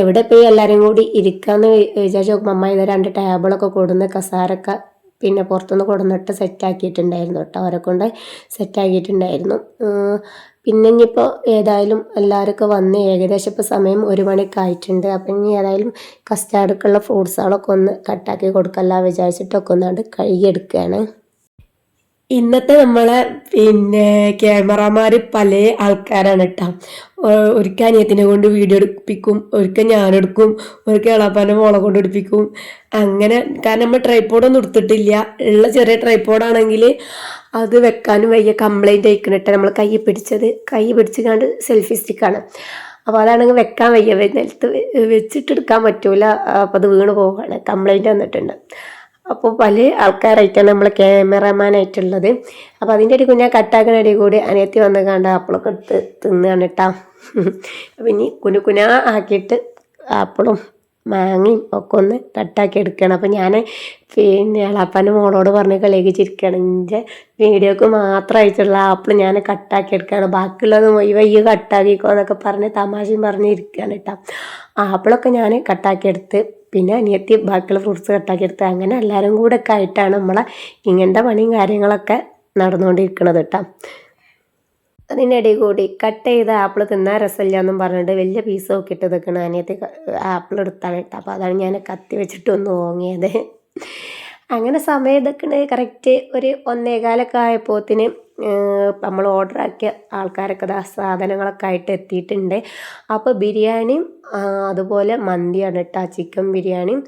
എവിടെ പോയി എല്ലാവരും കൂടി ഇരിക്കാമെന്ന് വിചാരിച്ച് നോക്കുമ്പോൾ അമ്മ ഇത് രണ്ട് ടേബിളൊക്കെ കൊടുന്ന് കസാരൊക്കെ പിന്നെ പുറത്തുനിന്ന് കൊടുന്നിട്ട് സെറ്റാക്കിയിട്ടുണ്ടായിരുന്നു കേട്ടോ. അവരെ കൊണ്ട് സെറ്റാക്കിയിട്ടുണ്ടായിരുന്നു. പിന്നെ ഇനിയിപ്പോൾ ഏതായാലും എല്ലാവരൊക്കെ വന്ന് ഏകദേശം ഇപ്പോൾ സമയം ഒരു മണിക്ക് ആയിട്ടുണ്ട്. അപ്പം ഇനി ഏതായാലും കസ്റ്റാർഡൊക്കെയുള്ള ഫ്രൂട്ട്സുകളൊക്കെ ഒന്ന് കട്ടാക്കി കൊടുക്കല്ല വിചാരിച്ചിട്ടൊക്കെ ഒന്നാണ്ട് കഴുകിയെടുക്കുകയാണ് ഇന്നത്തെ നമ്മളെ പിന്നെ ക്യാമറമാർ പല ആൾക്കാരാണ് കേട്ടോ ഒരിക്കൽ അനിയത്തിനെ കൊണ്ട് വീഡിയോ എടുപ്പിക്കും ഒരിക്കൽ ഞാനെടുക്കും ഒരിക്കൽ ഇളപ്പാന്റെ മോളെ കൊണ്ട് എടുപ്പിക്കും. അങ്ങനെ കാരണം നമ്മൾ ട്രൈപ്പോഡൊന്നും എടുത്തിട്ടില്ല. ഉള്ള ചെറിയ ട്രൈപ്പോഡാണെങ്കിൽ അത് വെക്കാനും വയ്യ. കംപ്ലൈന്റ് അയക്കണിട്ട് നമ്മൾ കൈ പിടിച്ചത്. കൈ പിടിച്ച് കണ്ട് സെൽഫി സ്റ്റിക്കാണ് അപ്പോൾ അതാണെങ്കിൽ വെക്കാൻ വയ്യ. നിലത്ത് വെച്ചിട്ടെടുക്കാൻ പറ്റൂല. അപ്പോൾ അത് വീണ് പോവുകയാണ് കംപ്ലൈന്റ് വന്നിട്ടുണ്ട്. അപ്പോൾ പല ആൾക്കാരായിട്ടാണ് നമ്മൾ ക്യാമറമാനായിട്ടുള്ളത് അപ്പോൾ അതിന്റെ ഒരു ഞാൻ കട്ടാക്കണടി ഇടയിൽ കൂടി അനിയത്തി വന്ന് കണ്ട ആപ്പിളൊക്കെ എടുത്ത് തിന്നുകയാണ് കേട്ടോ അപ്പം ഇനി കുനു കുനാ ആക്കിയിട്ട് ആപ്പിളും മാങ്ങയും ഒക്കെ ഒന്ന് കട്ടാക്കി എടുക്കണം. അപ്പം ഞാൻ പിന്നെ ഇളാപ്പാന്റെ മോളോട് പറഞ്ഞ് കളിയൊക്കെ ചിരിക്കണം എന്റെ വീഡിയോക്ക് മാത്രം അയച്ചുള്ള ആപ്പിൾ ഞാൻ കട്ടാക്കി എടുക്കുകയാണ് ബാക്കിയുള്ളത് വയ്യ കട്ടാക്കിക്കോ എന്നൊക്കെ പറഞ്ഞ് തമാശയും പറഞ്ഞ് ഇരിക്കുകയാണ് കേട്ടോ ആപ്പിളൊക്കെ ഞാൻ കട്ടാക്കി എടുത്ത് പിന്നെ അനിയത്തി ബാക്കിയുള്ള ഫ്രൂട്ട്സ് കട്ടാക്കി എടുത്ത് അങ്ങനെ എല്ലാവരും കൂടെ ഒക്കെ ആയിട്ടാണ് നമ്മളെ ഇങ്ങനത്തെ പണിയും കാര്യങ്ങളൊക്കെ നടന്നുകൊണ്ടിരിക്കുന്നത് കേട്ടോ. അതിനിടയിൽ കൂടി കട്ട് ചെയ്ത ആപ്പിൾ തിന്നാൻ രസമില്ല എന്നും പറഞ്ഞിട്ട് വലിയ പീസ് നോക്കിയിട്ട് നിൽക്കണം അനിയത്തി ആപ്പിൾ എടുത്താണ് കേട്ടോ. അപ്പോൾ അതാണ് ഞാൻ കത്തി വെച്ചിട്ട് ഒന്ന് ഓങ്ങിയത്. അങ്ങനെ സമയം ഇതൊക്കെ കറക്റ്റ് ഒരു ഒന്നേകാലൊക്കെ ആയപ്പോത്തിന് നമ്മൾ ഓർഡർ ആക്കിയ ആൾക്കാരൊക്കെ ആ സാധനങ്ങളൊക്കെ ആയിട്ട് എത്തിയിട്ടുണ്ട്. അപ്പോൾ ബിരിയാണിയും അതുപോലെ മന്തിയാണ് കേട്ടോ ചിക്കൻ ബിരിയാണിയും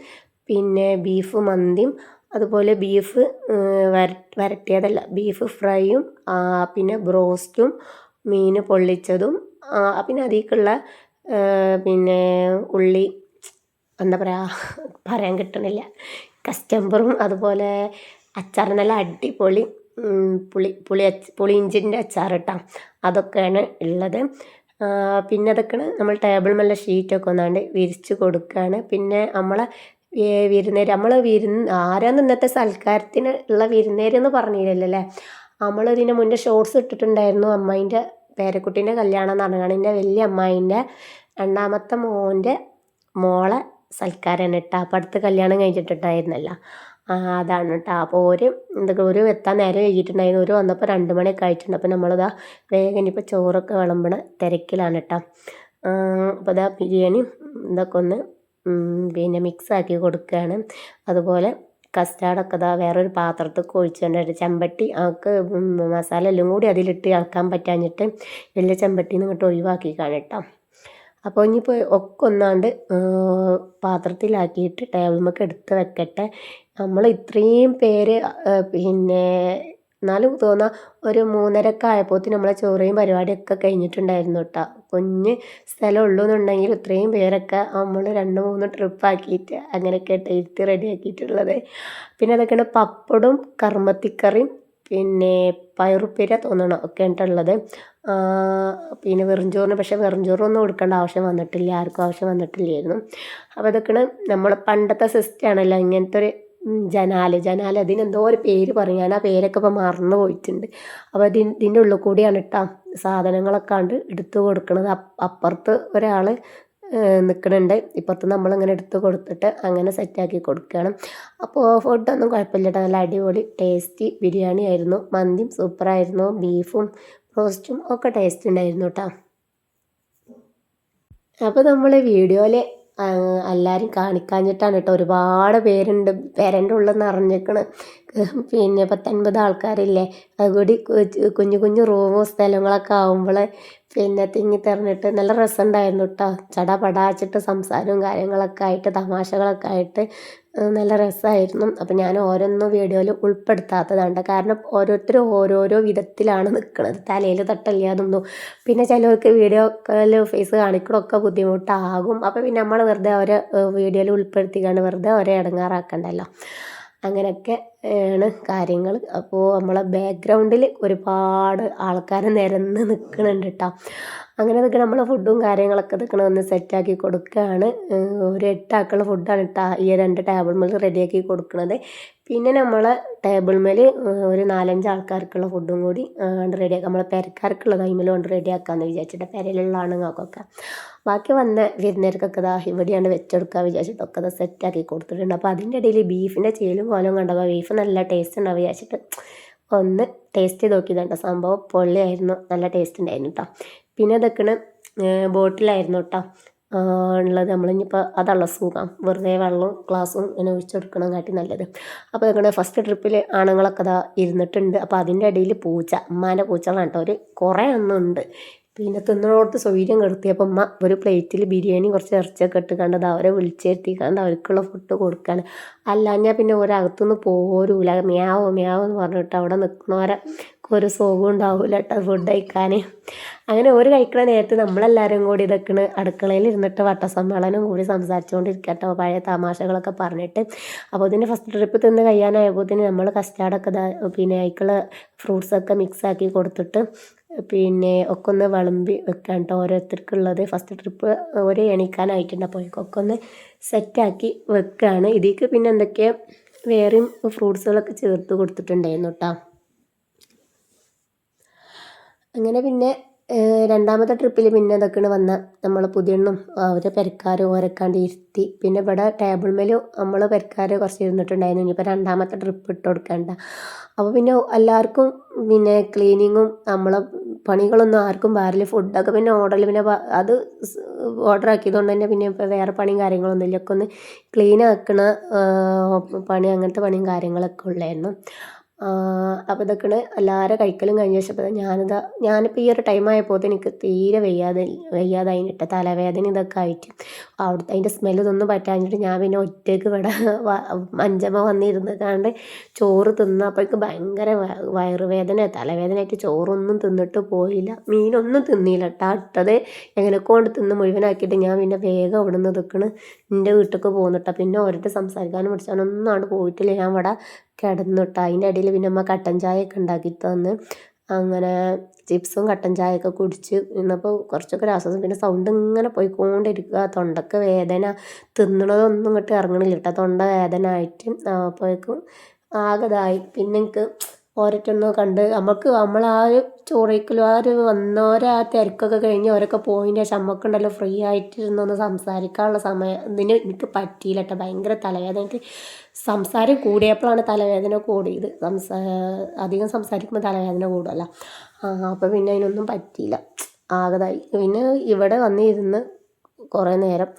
പിന്നെ ബീഫ് മന്തിയും അതുപോലെ ബീഫ് വര വരട്ടിയതല്ല ബീഫ് ഫ്രൈയും പിന്നെ ബ്രോസ്റ്റും മീൻ പൊള്ളിച്ചതും പിന്നെ അതിലേക്കുള്ള പിന്നെ ഉള്ളി എന്താ പറയുക പറയാൻ കിട്ടണില്ല കസ്റ്റംബറും അതുപോലെ അച്ചാർ നല്ല അടിപൊളി പുളി പുളി പുളിയിഞ്ചിന്റെ അച്ചാർ കേട്ടോ അതൊക്കെയാണ് ഉള്ളത്. പിന്നെ അതൊക്കെയാണ് നമ്മൾ ടേബിൾ മേലെ ഷീറ്റൊക്കെ ഒന്നാണ്ട് വിരിച്ച് കൊടുക്കുകയാണ് പിന്നെ നമ്മളെ വിരുന്നേര് നമ്മൾ വിരുന്ന് ആരാന്ന് ഇന്നത്തെ സൽക്കാരത്തിന് ഉള്ള വിരുന്നേരെന്ന് പറഞ്ഞില്ലല്ലോ അല്ലേ? നമ്മൾ ഇതിന് മുന്നേ ഷോർട്സ് ഇട്ടിട്ടുണ്ടായിരുന്നു അമ്മായിന്റെ പേരക്കുട്ടീന്റെ കല്യാണം എന്ന് പറഞ്ഞാണ്. എന്റെ വലിയ അമ്മായിന്റെ രണ്ടാമത്തെ മോന്റെ മോളെ സൽക്കാരാണ് കേട്ടോ. അപ്പം അടുത്ത് കല്യാണം കഴിഞ്ഞിട്ടുണ്ടായിരുന്നല്ലോ. അതാണ് കേട്ടോ. അപ്പോൾ ഒരു എന്തൊക്കെ ഒരു എത്താൻ നേരം കഴിഞ്ഞിട്ടുണ്ടായിരുന്നു ഒരു വന്നപ്പോൾ രണ്ട് മണിയൊക്കെ ആയിട്ടുണ്ട്. അപ്പോൾ നമ്മളിതാ വേഗം ഇനിയിപ്പോൾ ചോറൊക്കെ വിളമ്പണ തിരക്കിലാണ് കേട്ടോ. അപ്പോൾ ഇതാ ബിരിയാണി ഇതൊക്കെ ഒന്ന് പിന്നെ മിക്സാക്കി കൊടുക്കുകയാണ്. അതുപോലെ കസ്റ്റാർഡൊക്കെ ഇതാ വേറൊരു പാത്രത്തിൽ ഒഴിച്ചുകൊണ്ട് ചെമ്പട്ടി അവൾക്ക് മസാല എല്ലാം കൂടി അതിലിട്ട് ഇളക്കാൻ പറ്റാഞ്ഞിട്ട് വലിയ ചെമ്പട്ടിയിൽ നിന്ന് ഇങ്ങോട്ട് ഒഴിവാക്കിക്കാണ് കേട്ടോ. അപ്പോൾ ഇനിയിപ്പോൾ ഒക്കെ ഒന്നാണ്ട് പാത്രത്തിലാക്കിയിട്ട് ടേബിൾമൊക്കെ എടുത്ത് വെക്കട്ടെ. നമ്മൾ ഇത്രയും പേര് പിന്നെ എന്നാലും തോന്നാ ഒരു മൂന്നരക്കെ ആയപ്പോഴത്തേന് നമ്മളെ ചോറയും പരിപാടിയൊക്കെ കഴിഞ്ഞിട്ടുണ്ടായിരുന്നു കേട്ടോ കുഞ്ഞ് സ്ഥലം ഉള്ളൂ എന്നുണ്ടെങ്കിൽ ഇത്രയും പേരൊക്കെ നമ്മൾ രണ്ട് മൂന്ന് ട്രിപ്പാക്കിയിട്ട് അങ്ങനെയൊക്കെ ടേസ്റ്റ് റെഡിയാക്കിയിട്ടുള്ളത് പിന്നെ അതൊക്കെയാണ് പപ്പടും കർമ്മത്തിക്കറിയും പിന്നെ പയറുപ്പേര തോന്നണം ഒക്കെ ഉള്ളത് പിന്നെ വെറും ചോറിന് പക്ഷേ വെറും ചോറൊന്നും കൊടുക്കേണ്ട ആവശ്യം വന്നിട്ടില്ല ആർക്കും ആവശ്യം വന്നിട്ടില്ലായിരുന്നു. അപ്പോൾ ഇതൊക്കെയാണ് നമ്മളെ പണ്ടത്തെ സിസ്റ്റമാണല്ലോ ഇങ്ങനത്തെ ഒരു ജനാല് ജനാല് അതിനെന്തോ ഒരു പേര് പറയും. ഞാൻ ആ പേരൊക്കെ ഇപ്പോൾ മറന്നു പോയിട്ടുണ്ട്. അപ്പോൾ ഇതിന് ഇതിന്റെ ഉള്ളിൽ കൂടിയാണ് കേട്ടോ സാധനങ്ങളൊക്കെ കണ്ട് എടുത്തു കൊടുക്കുന്നത് അപ്പുറത്ത് ഒരാൾ നിൽക്കുന്നുണ്ട് ഇപ്പുറത്ത് നമ്മളിങ്ങനെ എടുത്ത് കൊടുത്തിട്ട് അങ്ങനെ സെറ്റാക്കി കൊടുക്കുകയാണ്. അപ്പോൾ ഫുഡൊന്നും കുഴപ്പമില്ല നല്ല അടിപൊളി ടേസ്റ്റി ബിരിയാണി ആയിരുന്നു. മന്തിയും സൂപ്പറായിരുന്നു ബീഫും റോസ്റ്റും ഒക്കെ ടേസ്റ്റ് ഉണ്ടായിരുന്നു കേട്ടോ അപ്പോൾ നമ്മൾ വീഡിയോയിൽ എല്ലാവരും കാണിക്കാഞ്ഞിട്ടാണ് കേട്ടോ ഒരുപാട് പേരുണ്ട്. പേരന്റെ ഉള്ളിൽ നിറഞ്ഞേക്കണ് പിന്നെ പത്തൊൻപത് ആൾക്കാരില്ലേ? അതുകൂടി കുഞ്ഞു കുഞ്ഞു റൂമും സ്ഥലങ്ങളൊക്കെ ആകുമ്പോൾ പിന്നെ തിങ്ങി തെറിഞ്ഞിട്ട് നല്ല രസമുണ്ടായിരുന്നു കേട്ടോ ചടപടാച്ചിട്ട് സംസാരവും കാര്യങ്ങളൊക്കെ ആയിട്ട് തമാശകളൊക്കെ ആയിട്ട് നല്ല രസമായിരുന്നു അപ്പം ഞാൻ ഓരോന്നും വീഡിയോയിൽ ഉൾപ്പെടുത്താത്തതാണ് കാരണം ഓരോരുത്തരും ഓരോരോ വിധത്തിലാണ് നിൽക്കുന്നത് തലയിൽ തട്ടല്ലാതൊന്നും പിന്നെ ചിലവർക്ക് വീഡിയോ ഫേസ് കാണിക്കണമൊക്കെ ബുദ്ധിമുട്ടാകും. അപ്പോൾ പിന്നെ നമ്മൾ വെറുതെ ഓരോ വീഡിയോയിൽ ഉൾപ്പെടുത്തിക്കാണ്ട് വെറുതെ അവരെ ഇടങ്ങാറാക്കണ്ടല്ലോ. അങ്ങനെയൊക്കെ ആണ് കാര്യങ്ങൾ അപ്പോൾ നമ്മളെ ബാക്ക്ഗ്രൗണ്ടിൽ ഒരുപാട് ആൾക്കാർ നിരന്ന് നിൽക്കുന്നുണ്ട് കേട്ടോ അങ്ങനെ അതൊക്കെ നമ്മൾ ഫുഡും കാര്യങ്ങളൊക്കെ ഇതൊക്കെ ഒന്ന് സെറ്റാക്കി കൊടുക്കുകയാണ് ഒരു എട്ടാക്കുള്ള ഫുഡാണ് കേട്ടോ ഈ രണ്ട് ടേബിൾ മേൽ റെഡിയാക്കി കൊടുക്കുന്നത് പിന്നെ നമ്മൾ ടേബിൾ മേൽ ഒരു നാലഞ്ച് ആൾക്കാർക്കുള്ള ഫുഡും കൂടി റെഡിയാക്കാം നമ്മളെ ടൈമിൽ കൊണ്ട് റെഡിയാക്കാമെന്ന് വിചാരിച്ചിട്ട് പെരയിലുള്ള ആണുങ്ങൾക്കൊക്കെ. ബാക്കി വന്ന വിരുന്നേർക്കൊക്കെ ഇതാ ഇവിടെയാണ് വെച്ചെടുക്കുക വിചാരിച്ചിട്ടൊക്കെ അത് സെറ്റാക്കി കൊടുത്തിട്ടുണ്ട്. അപ്പോൾ അതിന്റെ ഇടയിൽ ബീഫിന്റെ ചേലും പോലും കണ്ടപ്പോൾ ബീഫ് നല്ല ടേസ്റ്റ് ഉണ്ടാവും വിചാരിച്ചിട്ട് ഒന്ന് ടേസ്റ്റ് ചെയ്ത് നോക്കിയതാണ് സംഭവം പൊള്ളിയായിരുന്നു. നല്ല ടേസ്റ്റ് ഉണ്ടായിരുന്നു കേട്ടോ പിന്നെ ഇതൊക്കെയാണ് ബോട്ടിലായിരുന്നു കേട്ടോ ഉള്ളത് നമ്മളിനിപ്പോൾ അതുള്ള സുഖം. വെറുതെ വെള്ളവും ഗ്ലാസ്സും ഇങ്ങനെ ഒഴിച്ചെടുക്കണം കാട്ടി നല്ലത്. അപ്പോൾ ഇങ്ങനെ ഫസ്റ്റ് ട്രിപ്പിൽ ആണുങ്ങളൊക്കെ അതാ ഇരുന്നിട്ടുണ്ട്. അപ്പോൾ അതിന്റെ ഇടയിൽ പൂച്ച ഉമ്മാന്റെ പൂച്ചകളാണ് കേട്ടോ ഒരു കുറേ എണ്ണം ഉണ്ട് പിന്നെ തിന്നണോടത്ത് സൗകര്യം കെടുത്തിയപ്പോൾ അമ്മ ഒരു പ്ലേറ്റിൽ ബിരിയാണി കുറച്ച് ഇറച്ചിയൊക്കെ ഇട്ട് കണ്ടത് അവരെ വിളിച്ചിരുത്തിക്കാണ്ട് അവർക്കുള്ള ഫുഡ് കൊടുക്കാൻ അല്ലാഞ്ഞാൽ പിന്നെ ഒരകത്തുനിന്ന് പോരൂല. മ്യാവോ മ്യാവോ എന്ന് പറഞ്ഞിട്ട് അവിടെ നിൽക്കുന്നവരെ ഒരു സുഖം ഉണ്ടാവില്ല കേട്ടോ ഫുഡ് കഴിക്കാൻ അങ്ങനെ ഒരു കഴിക്കണ നേരത്ത് നമ്മളെല്ലാവരും കൂടി ഇതൊക്കെ അടുക്കളയിൽ ഇരുന്നിട്ട് വട്ടസമ്മേളനം കൂടി സംസാരിച്ചുകൊണ്ടിരിക്കട്ടോ പഴയ തമാശകളൊക്കെ പറഞ്ഞിട്ട്. അപ്പോൾ ഇതിന്റെ ഫസ്റ്റ് ട്രിപ്പ് തിന്ന് തന്നെ നമ്മൾ കസ്റ്റാർഡൊക്കെ പിന്നെ അതിക്കുള്ള ഫ്രൂട്ട്സൊക്കെ മിക്സാക്കി കൊടുത്തിട്ട് പിന്നെ ഒക്കെ ഒന്ന് വിളമ്പി വെക്കാൻ കേട്ടോ ഓരോരുത്തർക്കുള്ളത്. ഫസ്റ്റ് ട്രിപ്പ് ഒരു എണീക്കാനായിട്ടുണ്ട്. ഒക്കെ ഒന്ന് സെറ്റാക്കി വെക്കുകയാണ് ഇതിലേക്ക് പിന്നെ എന്തൊക്കെ വേറെയും ഫ്രൂട്ട്സുകളൊക്കെ ചേർത്ത് കൊടുത്തിട്ടുണ്ടായിരുന്നു കേട്ടോ അങ്ങനെ പിന്നെ രണ്ടാമത്തെ ട്രിപ്പിൽ പിന്നെ ഇതൊക്കെയാണ് വന്ന. നമ്മൾ പുതിയണ്ണും അവരെ പെരക്കാരും ഓരക്കാണ്ട് ഇരുത്തി. പിന്നെ ഇവിടെ ടേബിൾ മേലും നമ്മൾ പെരക്കാർ കുറച്ച് ഇരുന്നിട്ടുണ്ടായിരുന്നു. ഇനിയിപ്പോൾ രണ്ടാമത്തെ ട്രിപ്പ് ഇട്ട് കൊടുക്കണ്ട. അപ്പോൾ പിന്നെ എല്ലാവർക്കും പിന്നെ ക്ലീനിങ്ങും നമ്മളെ പണികളൊന്നും ആർക്കും പാരില്ല ഫുഡൊക്കെ പിന്നെ ഓർഡറിൽ പിന്നെ അത് ഓർഡർ ആക്കിയതുകൊണ്ട് തന്നെ പിന്നെ ഇപ്പോൾ വേറെ പണിയും കാര്യങ്ങളൊന്നും ഇല്ല. ഒക്കെ ഒന്ന് ക്ലീൻ ആക്കണ പണി അങ്ങനത്തെ പണിയും കാര്യങ്ങളൊക്കെ ഉള്ളായിരുന്നു. അപ്പോൾ ഇതൊക്കെയാണ് എല്ലാവരും കഴിക്കലും കഴിഞ്ഞ ശേഷം ഞാനിതാ ഞാനിപ്പോൾ ഈ ഒരു ടൈം ആയപ്പോൾ എനിക്ക് തീരെ വയ്യാതെ വയ്യാതായിട്ട് തലവേദന ഇതൊക്കെ ആയിട്ട്. അവിടുത്തെ അതിന്റെ സ്മെല്ല് ഇതൊന്നും പറ്റാഞ്ഞിട്ട് ഞാൻ പിന്നെ ഒറ്റയ്ക്ക് ഇവിടെ അഞ്ചമ്മ വന്നിരുന്ന് കണ്ട് ചോറ് തിന്നപ്പോഴേക്ക് ഭയങ്കര വയറുവേദന തലവേദനയായിട്ട് ചോറൊന്നും തിന്നിട്ട് പോയില്ല. മീനൊന്നും തിന്നില്ല കേട്ടോ ഇട്ടത് എങ്ങനെ കൊണ്ട് തിന്ന് മുഴുവനാക്കിയിട്ട് ഞാൻ പിന്നെ വേഗം അവിടെ നിന്ന് നിൽക്കണ് എന്റെ വീട്ടിലേക്ക് പോകുന്നിട്ടാ പിന്നെ ഒരിട്ട് സംസാരിക്കാനും പിടിച്ചാനൊന്നും അവിടെ പോയിട്ടില്ല. ഞാൻ ഇവിടെ കിടന്നിട്ട്. അതിന്റെ ഇടയിൽ പിന്നെ അമ്മ കട്ടൻ ചായയൊക്കെ ഉണ്ടാക്കി തന്ന്. അങ്ങനെ ചിപ്സും കട്ടൻ ചായയൊക്കെ കുടിച്ച് നിന്നപ്പോൾ കുറച്ചൊക്കെ ആശ്വാസം. പിന്നെ സൗണ്ട് ഇങ്ങനെ പോയിക്കൊണ്ടിരിക്കുക. തൊണ്ടക്ക് വേദന. തിന്നണതൊന്നും ഇങ്ങോട്ട് ഇറങ്ങണില്ല കേട്ടോ. തൊണ്ട വേദന ആയിട്ട്. അപ്പോഴേക്കും ഇതായി. പിന്നെ എനിക്ക് ഓരോറ്റൊന്ന് കണ്ട് നമുക്ക് നമ്മൾ ആ ഒരു ആ ഒരു വന്നോരെ തിരക്കൊക്കെ കഴിഞ്ഞ് അവരൊക്കെ പോയിന്റെ ശേഷം നമുക്കുണ്ടല്ലോ ഫ്രീ ആയിട്ടിരുന്നൊന്ന് സംസാരിക്കാനുള്ള സമയം. ഇതിന് എനിക്ക് പറ്റിയില്ല കേട്ടോ. ഭയങ്കര തലവേദന. എനിക്ക് സംസാരം കൂടിയപ്പോഴാണ് തലവേദന കൂടിയത്. സംസാ അധികം സംസാരിക്കുമ്പോൾ തലവേദന കൂടുമല്ലോ അപ്പോൾ പിന്നെ അതിനൊന്നും പറ്റിയില്ല. ആകതായി. പിന്നെ ഇവിടെ വന്നിരുന്ന് കുറേ നേരം.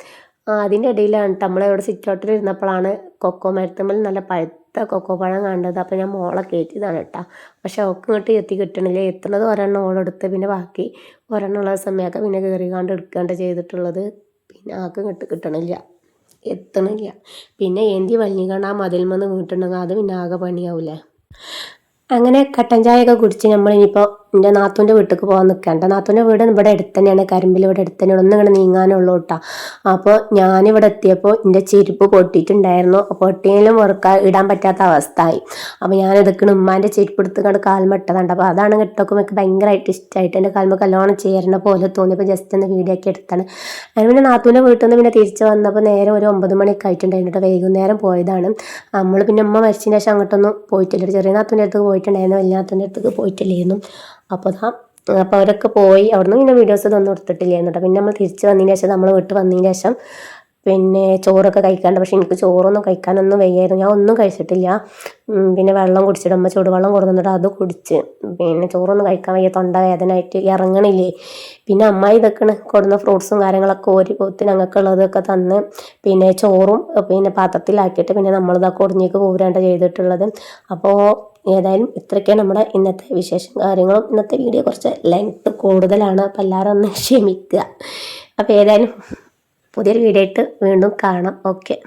അതിന്റെ ഇടയിലാണ് നമ്മളിവിടെ സിറ്റ് ഔട്ടിൽ ഇരുന്നപ്പോഴാണ് കൊക്കോ മരത്തുമ്മൽ നല്ല പഴുത്ത കൊക്കോ പഴം കണ്ടത്. അപ്പോൾ ഞാൻ മോളെ കയറ്റിയതാണ് കേട്ടോ. പക്ഷെ അവൾക്ക് ഇങ്ങോട്ട് എത്തി കിട്ടണില്ല. എത്തുന്നത് ഒരെണ്ണം ഓളെടുത്ത് പിന്നെ ബാക്കി ഒരെണ്ണം ഉള്ള സമയമൊക്കെ പിന്നെ കയറി കണ്ട് എടുക്കാണ്ട് ചെയ്തിട്ടുള്ളത് പിന്നെ ആൾക്ക് ഇങ്ങോട്ട് കിട്ടണില്ല. എത്തണില്ല. പിന്നെ ഏന്തി വലിഞ്ഞിക്കണ്ട ആ മതിൽമെന്ന് വീട്ടുണ്ടെങ്കിൽ അത് പിന്നെ ആകെ പണിയാവില്ലേ അങ്ങനെ കട്ടൻ ചായയൊക്കെ കുടിച്ച് നമ്മളിനിയിപ്പോൾ എന്റെ നാത്തൂന്റെ വീട്ടിലേക്ക് പോകാൻ നിൽക്കണ്ട നാത്തൂന്റെ വീട് ഇവിടെ അടുത്ത് തന്നെയാണ് കരിമ്പിൽ ഇവിടെ അടുത്ത് തന്നെയാണ് ഒന്നും ഇങ്ങനെ നീങ്ങാനുള്ളൂ കേട്ടോ. അപ്പോൾ ഞാനിവിടെ എത്തിയപ്പോൾ എന്റെ ചെരുപ്പ് പൊട്ടിയിട്ടുണ്ടായിരുന്നു. പൊട്ടിയാലും ഉറക്കാൻ ഇടാൻ പറ്റാത്ത അവസ്ഥ ആയി അപ്പോൾ ഞാൻ ഇതൊക്കെ ഉമ്മാന്റെ ചെരുപ്പ് എടുത്ത് കണ്ട് കാൽമട്ടതുണ്ട്. അപ്പോൾ അതാണ് കിട്ടൊക്കെ എനിക്ക് ഭയങ്കരമായിട്ട് ഇഷ്ടമായിട്ട് എന്റെ കാൽമ കല്ലോണം ചേരണ പോലെ തോന്നിയപ്പോൾ ജസ്റ്റ് ഒന്ന് വീഡിയോ ഒക്കെ എടുത്താണ്. അതിന് പിന്നെ നാത്തൂന്റെ വീട്ടിൽ നിന്ന് പിന്നെ തിരിച്ച് വന്നപ്പോൾ നേരെ ഒരു ഒമ്പത് മണിയൊക്കെ ആയിട്ടുണ്ടായിരുന്നു കേട്ടോ വൈകുന്നേരം പോയതാണ്. നമ്മൾ പിന്നെ ഉമ്മ മരിച്ചതിന് ശേഷം അങ്ങോട്ടൊന്നും പോയിട്ടില്ല. ചെറിയ നാത്തൂന്റെ അടുത്ത് പോയിട്ടുണ്ടായിരുന്നു. വലിയ നാത്തൂന്റെ അടുത്തേക്ക് പോയിട്ടില്ലായിരുന്നു. അപ്പോൾ ദാ അപ്പോൾ അവരൊക്കെ പോയി അവിടുന്ന് പിന്നെ വീഡിയോസ് ഇതൊന്നും എടുത്തിട്ടില്ലായിരുന്നു കേട്ടോ പിന്നെ നമ്മൾ തിരിച്ച് വന്നതിന് ശേഷം നമ്മൾ വീട്ടിൽ വന്നതിന് ശേഷം പിന്നെ ചോറൊക്കെ കഴിക്കാണ്ട്. പക്ഷെ എനിക്ക് ചോറൊന്നും കഴിക്കാനൊന്നും വയ്യായിരുന്നു. ഞാൻ ഒന്നും കഴിച്ചിട്ടില്ല. പിന്നെ വെള്ളം കുടിച്ചിട്ട് അമ്മ ചൂടുവെള്ളം കൊടുക്കുന്നുണ്ട് അത് കുടിച്ച്. പിന്നെ ചോറൊന്നും കഴിക്കാൻ വയ്യ തൊണ്ട വേദനയായിട്ട് ഇറങ്ങണില്ലേ. പിന്നെ അമ്മ ഇതൊക്കെ കൊടുന്ന ഫ്രൂട്ട്സും കാര്യങ്ങളൊക്കെ ഓരി പോത്ത് ഞങ്ങൾക്കുള്ളതൊക്കെ തന്ന് പിന്നെ ചോറും പിന്നെ പാത്രത്തിലാക്കിയിട്ട് പിന്നെ നമ്മളിതൊക്കെ ഒടിഞ്ഞേക്ക് പോരാണ്ട് ചെയ്തിട്ടുള്ളത്. അപ്പോൾ ഏതായാലും ഇത്രയൊക്കെയാണ് നമ്മുടെ ഇന്നത്തെ വിശേഷം കാര്യങ്ങളും. ഇന്നത്തെ വീഡിയോ കുറച്ച് ലെങ്ത്ത് കൂടുതലാണ്. അപ്പോൾ എല്ലാവരും ഒന്ന് ക്ഷമിക്കുക. അപ്പോൾ ഏതായാലും പുതിയൊരു വീഡിയോ ആയിട്ട് വീണ്ടും കാണാം. ഓക്കെ